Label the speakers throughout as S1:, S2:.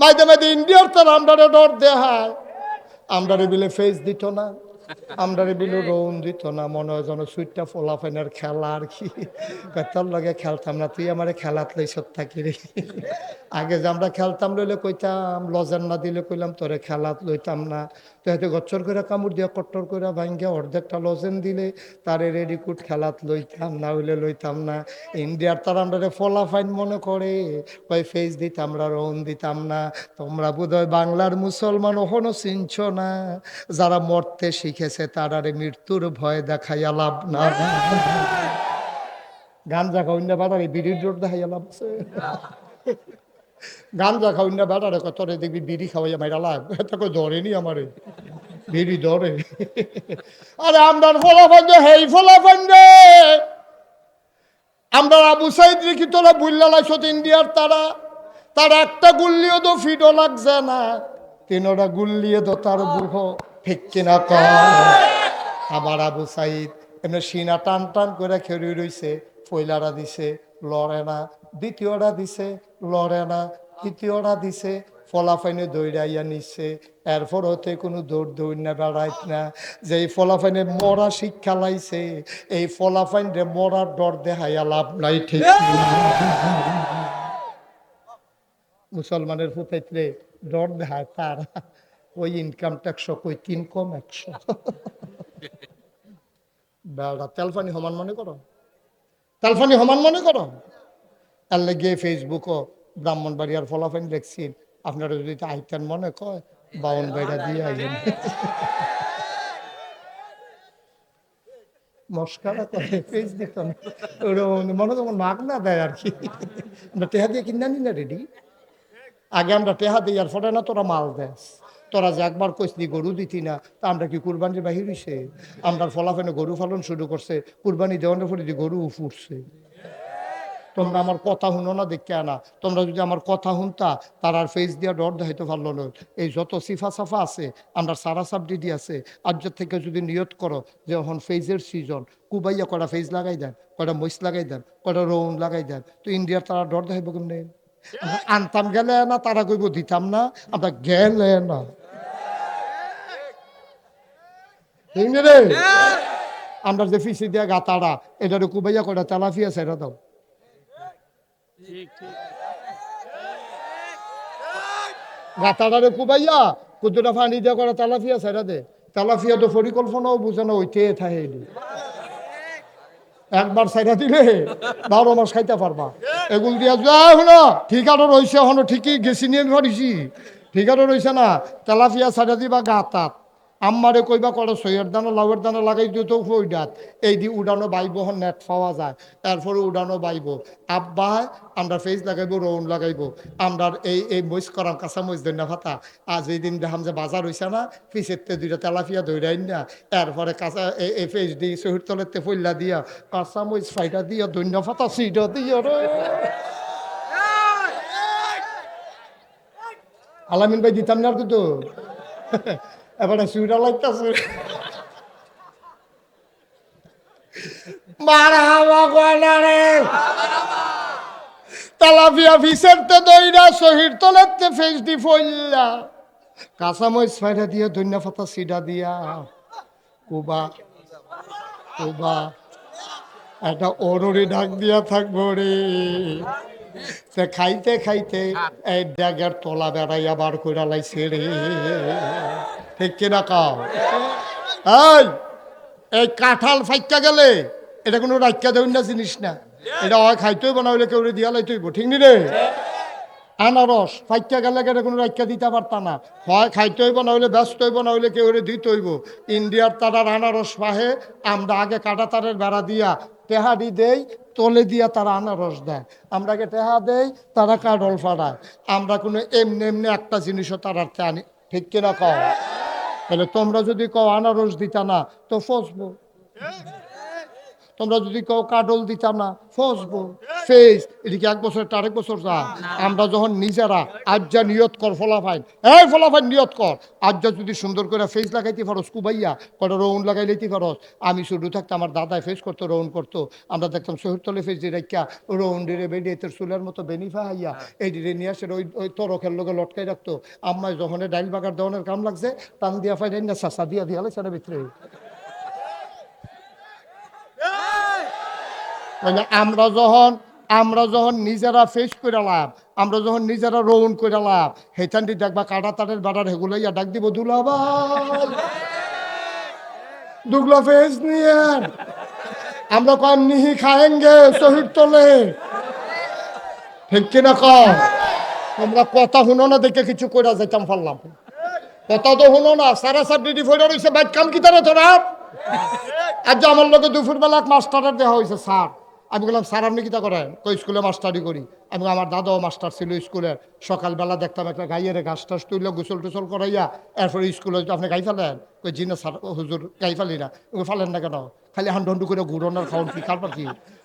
S1: মাঝে মাঝে ইন্ডিয়ার তার আমরারে ডর দেহায় আমরারে বিলে ফেস দিত না, আমরারে বিলে রৌন দিত না, মনে হয় যেন সুইটটা ফোলাফেনের খেলা আর কি। তোর লগে খেলতাম না, তুই আমারে খেলাত লইস থাকি রে? আগে যে আমরা খেলতাম লইলে কইতাম লজেন না দিলে কইলাম তোরে খেলাত লইতাম না। তো গচ্ছর করে কামড় দিয়া, কট্টর করে ভাঙ্গে অর্ধেকটা লজেন দিলে তারে রেডিকুট খেলাত লইতাম, না হইলে লইতাম না। ইন্ডিয়ার তার আমরা ফলাফাইন মনে করে, কয় ফেস দিতাম আমরা রন দিতাম না। তোমরা বোধহয় বাংলার মুসলমান, ওখনো চিনছ না। যারা মরতে শিখেছে তারারে মৃত্যুর ভয় দেখাইয়া লাভ না। গান খাওয়াই না বাড়ারে বিড়ির জোর দেখাইয়া লাভ আছে। গাঞ্জা খাওয়াই না বাড়ারে কতরে দেখবি বিড়ি খাওয়াইয়া মাইরা লাভ তাকে ধরেনি আমারে। বিড়ি ধরে। আরে আমরার ফলাফল হেই ফলাফল রে আমরা আবু সাইদ রেখি তোরা বুল্লা লাইছত ইন্ডিয়ার তারা। তার একটা গুল্লিও তো ফিডো লাগছে না। তিনোটা গুল্লিয়ে তো তার বুহ ঠিক কিনা কর আবার আবু সাইদ এমনি সিনা টান টান করে খেয়ে রইছে পয়লারা দিছে, লড়ে না দ্বিতীয়টা দিছে লড়ে না দিছে, ফলাফাইনে দৌড়াইয়া নিচ্ছে এরপর হতে কোনো দৌড় দৌড় না বেড়াইত না। যে এই ফলাফাইনে মরা শিক্ষা লাইছে, এই ফলাফাইন রে মরার ডর দেখাইয়া লাভ নাই, ঠিক মুসলমানের ফুটাইতে ডর দেখায় তার। ওই ইনকাম একশো কই তিন কম একশো। বেড়া তেলফানি সমান মনে করো? তেলফানি সমান মনে করো? তার লেগে ফেসবুকও ব্রাহ্মণবাড়িয়ার ফলাফাইন দেখছি। আপনারা যদি আইতেন মনে কয়, বাউন বাইরা দিয়ে আইলেন। মস্কারা করে ফেস দিত না ওরকম মনে তখন মাগ না দেয় আর কি। আমরা টেহা দিয়ে কিনা নি না রেডি। আগে আমরা টেহা দিই আর ফলে না, তোরা মাল দেস। তোরা যে একবার কইসলি গরু দিতি না, তা আমরা কি কুরবানির বাহির হইছে? আমরা ফলাফেনে গরু পালন শুরু করছে, কুরবানি দেওয়ানোর পরে যে গরু ফুটছে। তোমরা আমার কথা শুনো না দেখে আনা। তোমরা যদি আমার কথা শুনতা তার আর ফেস দিয়া ডর দেখাইতে পারল না। এই যত সিফা সাফা আছে আমরা সারা সাবডিডি আছে আজ্যের থেকে যদি নিয়ত করো যে এখন ফেজের সিজন কুবাইয়া কটা ফেজ লাগাই দেন কটা মইস লাগাই দেন কটা রৌন লাগাই দেন তো ইন্ডিয়ার তারা ডর দেখাইব কেমনে? আনতাম গেলে না তারা কইব দিতাম না আমরা গেলে না। আমরা যে ফিসি দিয়া গাতাড়া এটারে কুবাইয়া কটা তেলাফিয়া সেরা দাও। গাতাটারে কুবাইয়া কুতুটা ফানি দিয়া করে তালাফিয়া ছেড়া দে। তালাফিয়া তো পরিকল্পনাও বুঝে না ওইটে থাকে একবার ছেড়া দিলে বারো মাস খাইতে পারবা। এগুল দিয়া যা হলো, ঠিকানো রয়েছে হনো ঠিকই, গেছি নিয়ে ধরিছি ঠিকানো রয়েছে না, তেলাফিয়া ছেড়া দিবা গাতাত। আম্মারে কইবা করে সইয়ের দানা, লাউয়ের দানা লাগাই দিও তো উডাত এই দি উড়ানো বাইব নেট পাওয়া যায়। এরপরে উড়ানো বাইব। আব্বা, আমরা ফেস লাগাইব রৌন লাগাইব। আমরা এই এই মইস করাম কাঁচা মইস দৈন্য ভাতা। আজ এই দিন দেখাম যে বাজার হইছে না, পিছের দুইটা তেলাফিয়া দৌড়াই না এরপরে কাঁচা এই ফেস দি শহীদ তলেতে ফইলা দিয়া, কাঁচা মইস ফাইটা দিয়া দৈন্য ভাতা সিটা দিয়া রে। আলামিন ভাই দিতাম না কিন্তু এবারে সুইটা লাগতেছে। মারহাবা কয়না রে তালাফিয়া ফিসেরতে দইরা শহীদ তলেতে ফেস দি ফইল্লা। কাঁচামরিচ ফাইরা দিয়া ধন্য ফাতা সিডা দিয়া। কুবা কুবা, একটা অরুরি ডাক দিয়া থাকব রে। সে খাইতে খাইতে এই ড্যাগের তলা বেড়াইয়া বার কইরা লাইছে রে। ঠিক কিনা কাও? এই এই কাঁঠাল ফাইকা গেলে, এটা কোনো রাখা দেবেন না জিনিস না। এটা হয় খাইতেই বানাইলে কেউ দিয়া লাইতেইব। ঠিক নি রে? আনারস ফাইকা গেলে এটা কোনো রাখা দিতে পারতা না। হয় খাইতে হইব না ব্যস্ত হইব না হইলে কেউ দিতে হইব ইন্ডিয়ার তারার আনারস পাহে, আমরা আগে কাটা তারের বেড়া দিয়া তেহারি দেই, তলে দিয়া তারা আনারস দেয়। আমরা আগে টেহা দেই, তারা কাডল ফাড়ায় আমরা কোনো এমনি এমনি একটা জিনিসও তারার আনি ঠিক কিনা কও? তাহলে তোমরা যদি কও আনারস দিতা না তো ফসবো। তোমরা যদি কেউ কাডল দিতাম না ফসবো ফেস এদিকে এক বছর আরেক বছর যা। আমরা যখন নিজেরা আজ যা নিয়ত কর ফলাফাইন। এই ফলাফাইন নিয়ত কর। আজ যা যদি সুন্দর করে ফেস লাগাইতে পারো কুবাইয়া কটা রৌন লাগাই লইতে পারো। আমি শুধু থাকতে আমার দাদায় ফেস করতো রৌন করতো। আমরা দেখতাম শহরতলে ফেস দিয়ে রাখিয়া রৌন ডিরে বেরিয়ে তোর চুলের মতো বেনিফা হাইয়া এই ডিরে নিয়ে আসে ওই ওই তরকের লোকে লটকাই রাখতো। আম্মায় যখন ডাইল বাগার দেওয়ানের কাম লাগছে টান দিয়া ফাই না চাষা দিয়া দিয়া সেটা ভিতরে। মানে আমরা যখন আমরা যখন নিজেরা ফেস করে লাভ আমরা যখন নিজেরা রৌন করে লাভ হেতান্ডি দেখবা কাটা তাটের বাটার হেগুলো ইয়া ডাক দিব দুলাবা দুগলা ফেস নিয়ে আমরা কম নিহি খায়েঙ্গে শহীদ তোলে। ঠিক কিনা কম কথা শুনো না, দেখে কিছু করে যাইতাম পারলাম কথা তো শুনো না, সারা সার ডিডি ফোর রয়েছে বাইক কাম কি তারা তোরা? আজ আমার লোকে দুপুর বেলা এক মাস্টারের দেওয়া হয়েছে স্যার। আমি বললাম, স্যার, আপনি কিতা করেন? কই, স্কুলে মাস্টারি করি। আমি আমার দাদাও মাস্টার ছিল স্কুলের। সকালবেলা দেখতাম একটা গাইয়ের ঘাস টাস তুইলে গোসল টোসল করাইয়া, এরপরে স্কুলে তো আপনি গাই ফেলেন? কই, জি না, স্যার, হুজুর, গাই ফেলি না। ফেলেন না কেন? খালি হান্ডু হান্ডু করে ঘুরনের খাওয়ান কি কারবার কি?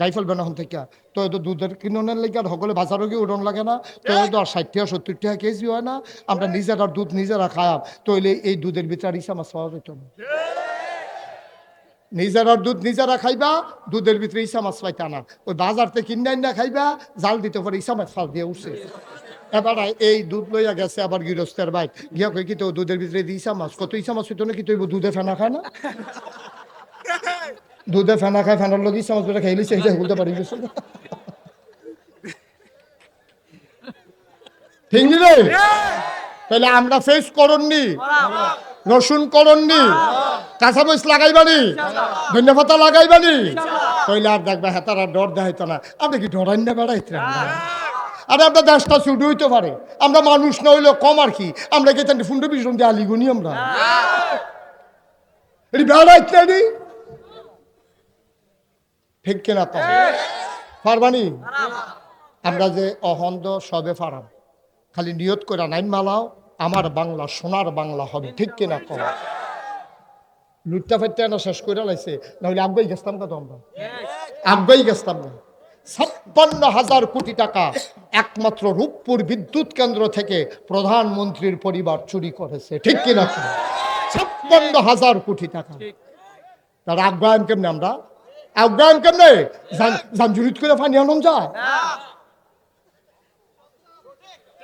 S1: গাই ফেলবে না থেকে? তো এই তো দুধের কিননের লেগে আর সকলে বাজারও গিয়ে উড়ন লাগে না। তো এই তো আর ষাট টাকা, সত্তর টাকা কেজি হয় না। আমরা নিজেরা দুধ নিজেরা খাওয়াম তো এই দুধের ভিতরে ইসা মাছ পাওয়া যেত না। নিজেরা দুধ নিজেরা খাইবা দুধের ভিতরে ইসা মাছ পাইতা না। ওই বাজার থেকে কিনে না খাইবা জাল দিতে পারে ইসা মাছ ফাল দিয়ে উঠছে। এবার এই দুধ লইয়া গেছে আবার গৃহস্থের বাইক। গিয়া কই কি তো দুধের ভিতরে দিয়ে ইসা মাছ? কত ইসা মাছ হইতো না কি তুই দুধে ফেনা খায় না? দুধে ফেনা খায় ফেনার লোক ইসা মাছ বেটা খাইলে সেই বলতে পারি ঠিক নি রে? তাহলে আমরা ফেস করননি রসুন করননি কাঁচামরিচ লাগাইবানি। ধনিয়া পাতা লাগাইবানি। কইলে আর দেখবা হেতারা ডর দেখাইতো না। আপনি কি ডরাই না বেড়াইতে আরে আপনার দেশটা ছুটি হইতে পারে। আমরা মানুষ না হইলেও কম আর কি। আমরা কি তাহলে ফুন্ড বিষ্ণ দিয়ে আলিগুনি আমরা? এটি বেড়াইতে ঠিক কিনা তো? পারবানি? আমরা যে অহন্দ সবে ফারাম খালি নিয়ত করে নাইন মালাও। আমার বাংলা, সোনার বাংলা হবে, ঠিক কিনা কম লুটটা ফেটটা না শেষ করে লাইছে, নাহলে আব্বাই গেছতাম কত আমরা আব্বাই গেছতাম না ছাপ্পান্ন হাজার কোটি টাকা একমাত্র রূপপুর বিদ্যুৎ কেন্দ্র থেকে প্রধানমন্ত্রীর পরিবার চুরি করেছে, ঠিক কিনা ছাপ্পান্ন হাজার কোটি টাকা। তার আগ্রায়ণ কেমনে আমরা? আগ্রায়ণ কেমনে? জানজুরিত করে ফানি আনন্দ যায়?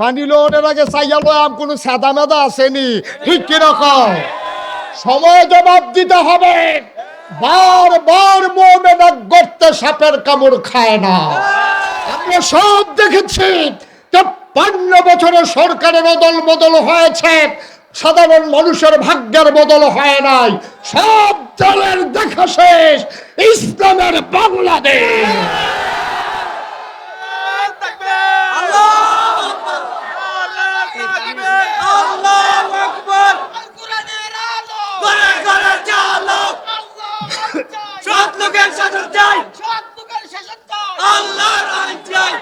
S1: পানি লোনের আগে চাইয়া লয়াম, কোনো সাদা মেদা আসেনি। ঠিক কিনা কম সময় জবাব দিতে হবে। বারবার মোমেনা গর্তে সাপের কামড় খায় না। আমরা সব দেখেছি, তেপ্পান্ন বছরের সরকারের অদল বদল হয়েছে। সাধারণ মানুষের ভাগ্যের বদল হয় নাই। সব দলের দেখা শেষ, ইসলামের বাংলাদেশ।
S2: সৎ লোকের শাসন চাই। আল্লাহর আইন চাই।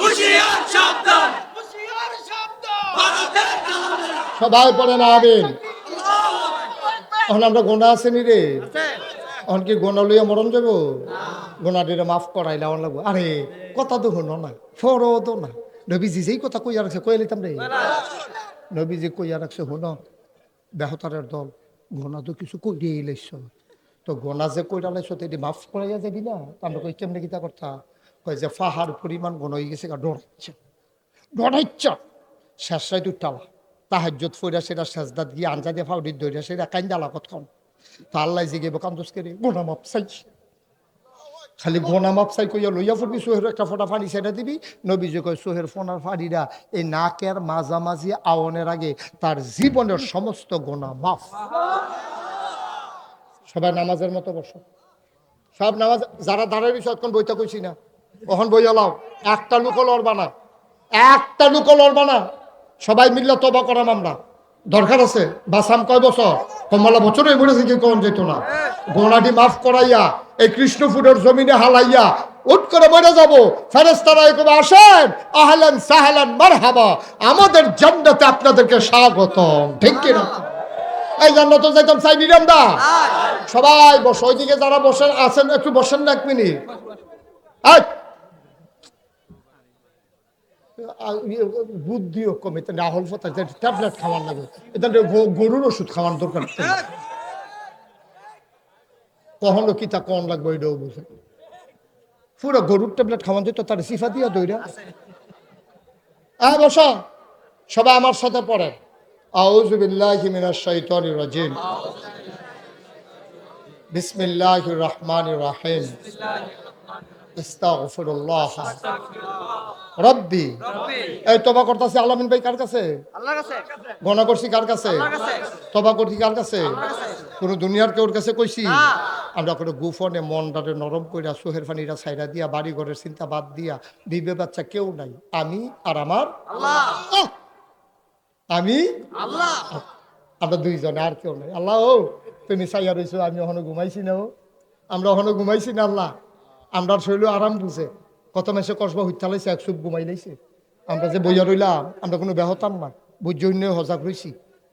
S2: হুশিয়ার সাবধান।
S1: সবাই পড়ে না আবেন এখন আমরা গোনা আসেনি রে। এখন কি গোনা লইয়া মরণ যাব? গোনা দিলে মাফ করাইলে আমার লাগবো। আরে কথা তো শুনো না ফরো তো না। নবীজি যেই কথা কইয়া রাখছে কইয়া লিতাম রে। নবীজি কইয়া রাখছে শুনো বেহতারের দল। গোনা তো কিছু দিয়ে লাইছ। তো গোনা যে কইরা লাইছ এটি মাফ করাইয়া যাবি না? আমরা কই কেমনে কিতা কথা কয় যে ফাহার পরিমাণ গোন হয়ে গেছে গা, ডরাইছে। ডরাইছ। শেষ রাইত উঠালা তাহাজ্জত ফইরা সেটা সেজদাত গিয়ে আঞ্জা দিয়ে ফাউডি দইরা সেটা কাইন্দালা কত কম তা আল্লাহ জিগে কান্দোস করে গোনা মাফ চাই খালি গোনা মাপ চাই কইয়া লইয়া ফুটবি সোহের একটা ফোটা ফানি সেটা দিবি। নবীজি কয় সোহের ফোনার ফানিরা এই নাকের মাঝামাঝি আওনের আগে তার জীবনের সমস্ত গোনা মাফ। সবাই নামাজের মতো বসো। সব নামাজ, যারা দাঁড়ায় বিষয় এখন বইটা কইছি না। ওখান বইয়া লাও। একটা লুকো লড়বা না। একটা লুকো লড়বা না। সবাই মিললে তবা করাম আমরা। দরকার আছে? বাসাম কয় বছর? কমলা বছর বলেছে কি কম যেত না। গোনাটি মাফ করাইয়া এই কৃষ্ণপুরের জমিনে হালাইয়া উঠ করে মরে যাব। ফেরেস্তারা এরকম আসেন আহলান সাহলান মারহাবা আমাদের জান্নাতে আপনাদেরকে স্বাগতম। ঠিক কিনা? এই যাইতাম চাই নিরাম দা সবাই ওইদিকে যারা বসেন আছেন একটু বসেন না এক মিনিট। ইয়ে, বুদ্ধিও কমে ফতা ট্যাবলেট খাওয়ার লাগে। এটা গরুর ওষুধ খাওয়ার দরকার। কখনো কি তা কম লাগবে এটাও বুঝে পুরো গরুর ট্যাবলেট খাওয়ান যেত তার সিফা দিয়া দইরা হ্যাঁ বসো। সবাই আমার সাথে পড়ে আউযু বিল্লাহি মিনাশ শাইতানির রাজিম বিসমিল্লাহির রহমানির রহিম আস্তাগফিরুল্লাহ রব্বি এই তবা করতেছে আলামিন ভাই কার কাছে?
S3: আল্লাহর কাছে।
S1: গণা করছি কার কাছে। তবা করছি কার কাছে? কোন দুনিয়ার কেউর কাছে কইছি। আমরা করে গুফনে মনটারে নরম কইরা সোহের ফানিরা ছাইরা দিয়া বাড়ি ঘরের চিন্তা বাদ দিয়া বিবে বাচ্চা কেউ নাই। আমি আর আমার! আমি?
S3: আল্লাহ।
S1: আমরা দুইজনে আর কেউ নাই। আল্লাহ ও তুমি চাইয়া রইছো আমি ওখানে ঘুমাইছি না ও। আমরা ওখানে ঘুমাইছি না আল্লাহ। আমরা শৈল আরাম বুঝে। কত মাসে কসবা হইতে লাইছে এক চুপ ঘুমাই লাইছে। আমরা যে বইয়া রইলাম আমরা কোনো বেহতাম না। বুঝজন্য হজাক রইছি।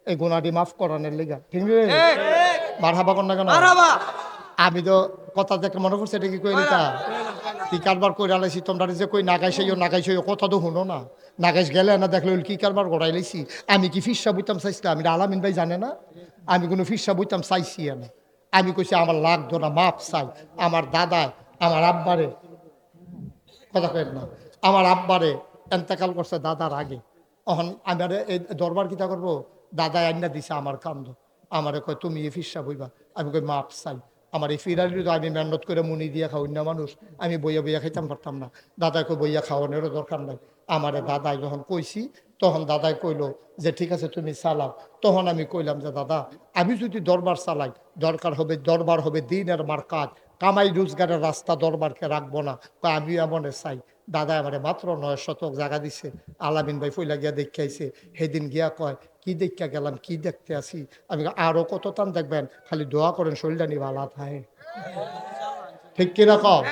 S1: এই গুণাটি মাফ করানোর লেগা। ঠিক রে বার হাবা কর না কেন? আমি তো কথা দেখে মনে করছে এটা কি কই নিতা কি কারবার কই আলাইছি তোমরা যে কই নাগাইছইও নাগাইছইও কথা তো শুনো না। নাগাইছ গেলে না দেখলে কি কারবার গড়াই লাইছি আমি কি ফিসা বইতাম চাইছিলাম? আমি আলামিন ভাই জানে না? আমি কোনো ফিসা বইতাম চাইছি আমি আমি কইছি আমার লাখ ধরা মাপ চাই। আমার দাদা আমার আব্বারে। কথা কেন না। আমার আব্বারে এন্তেকাল করছে দাদার আগে। অহন আমার এই দরবার কিতা করব? দাদা আইনা দিছে আমার কান্দ। আমারে কয়, তুমি এ ফিসা বইবা? আমি কই মাপ চাই আমার এই ফিরালি তো আমি মেহনত করে মুনি দিয়া খাওয়াই না মানুষ। আমি বইয়া বইয়া খাইতাম, পারতাম না। দাদাকে বইয়া খাওয়ানোরও দরকার নাই। আমারে দাদাই যখন কইছি, তখন দাদাই কইলো যে, ঠিক আছে, তুমি চালাও। তখন আমি কইলাম যে, দাদা, আমি যদি দরবার চালাই, দরকার হবে, দরবার হবে দিনের মার কাজ। কামাই রোজগারের রাস্তা দরবারকে রাখব না। আমি এমনে চাই। দাদা আমারে মাত্র নয় শতক জায়গা দিছে। আলামিন ভাই ফইলা গিয়া দেখাইছে সেদিন গিয়া কয়, কি দেখা গেলাম, কি দেখতে আসি? আমি আরও কত টান দেখবেন, খালি দোয়া করেন, শরীরটা নি ভালো থাকে ঠিক কিনা কম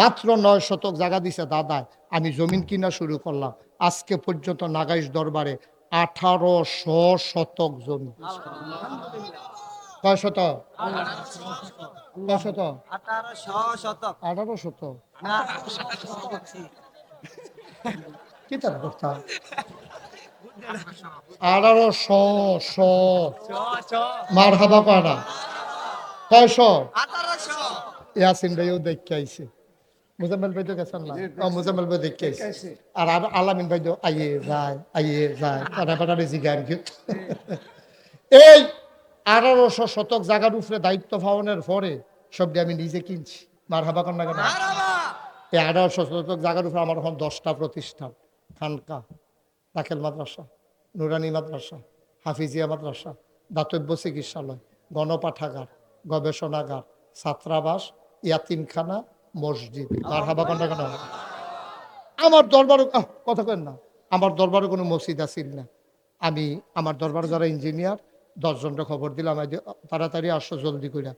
S1: মাত্র নয় শতক জায়গা দিছে দাদায় আমি জমিন কিনা শুরু করলাম। আজকে পর্যন্ত নাগাইশ দরবারে আঠারোশো শতক জমি।
S3: আঠারোশো শতক
S1: আঠারো শতক
S3: না
S1: কি তার কথা আঠারোশো শ মার হাবা পানা কয়শো? ইয়াসিন ভাইও দেখতে আইছে মুজাম্মেল ভাই তো গেছেন না? ও মুজাম্মেল ভাই দেখতে আইছে আর আলামিন ভাই তো আইয়ে যায় আইয়ে যায়। পাটা রেজি গান এই আঠারোশো শতক জায়গার উপরে দায়িত্ব পালনের পরে সবটি আমি নিজে কিনছি। মার হাবা কন্যা কেন? এই আঠারোশো শতক জায়গার উপরে আমার এখন দশটা প্রতিষ্ঠান। খানকা দাখেল মাদ্রাসা নুরানি মাদ্রাসা হাফিজিয়া মাদ্রাসা দাতব্য চিকিৎসালয় গণপাঠাগার গবেষণাগার ছাত্রাবাস ইয়াতিমখানা মসজিদ। আর হাবা কন্যা কেন? আমার দরবারে আহ, কথা কেন না। আমার দরবারে কোনো মসজিদ আসিল না। আমি আমার দরবারে যারা ইঞ্জিনিয়ার দশজনটা খবর দিলাম তাড়াতাড়ি আসো জলদি কইরা।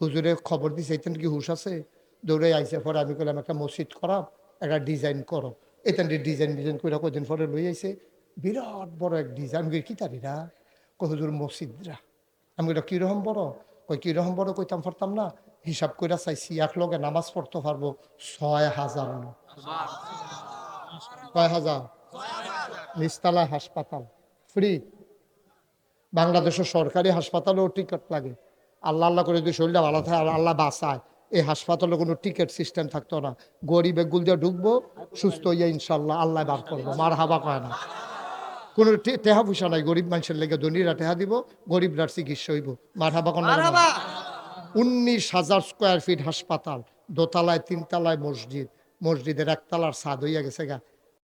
S1: হুজুরে খবর দিছে এতেন কি হুশ আছে? দৌড়ে আইসে পরে আমি কইলাম একটা মসজিদ করাম একটা ডিজাইন করো। এতেন ডিজাইন ডিজাইন করে কদিন পরে লই আইছে। বিরাট বড় এক ডিজাইন কই কি তারিরা কই হুজুর মসজিদরা আমি কইটা কীরকম বড়? কই কীরকম বড়? কইতাম পারতাম না। হিসাব কইরা চাইছি এক লগে নামাজ পড়তে পারব ছয় হাজার কয় হাজার। নিস্তালা হাসপাতাল। ফ্রি। বাংলাদেশের সরকারি হাসপাতালেও টিকিট লাগে। আল্লাহ আল্লাহ করে যদি শরীরটা ভালো থাকে আর আল্লাহ বাঁচায়। এই হাসপাতালে কোনো টিকিট সিস্টেম থাকতো না। গরিব এগুল দিয়ে ঢুকবো সুস্থ হইয়া ইনশাল্লাহ আল্লাহ বার করব। মার হাবা কয় না। কোনো টেহা পয়সা নাই। গরিব মানুষের লেগে ধনীরা টেহা দিব গরিবরার চিকিৎসা হইব। মার হাবা কয় না
S3: মারহাবা!
S1: উনিশ হাজার স্কোয়ার ফিট হাসপাতাল দোতলায় তিনতলায় মসজিদ। মসজিদের একতলার ছাদ হইয়া গেছে গা।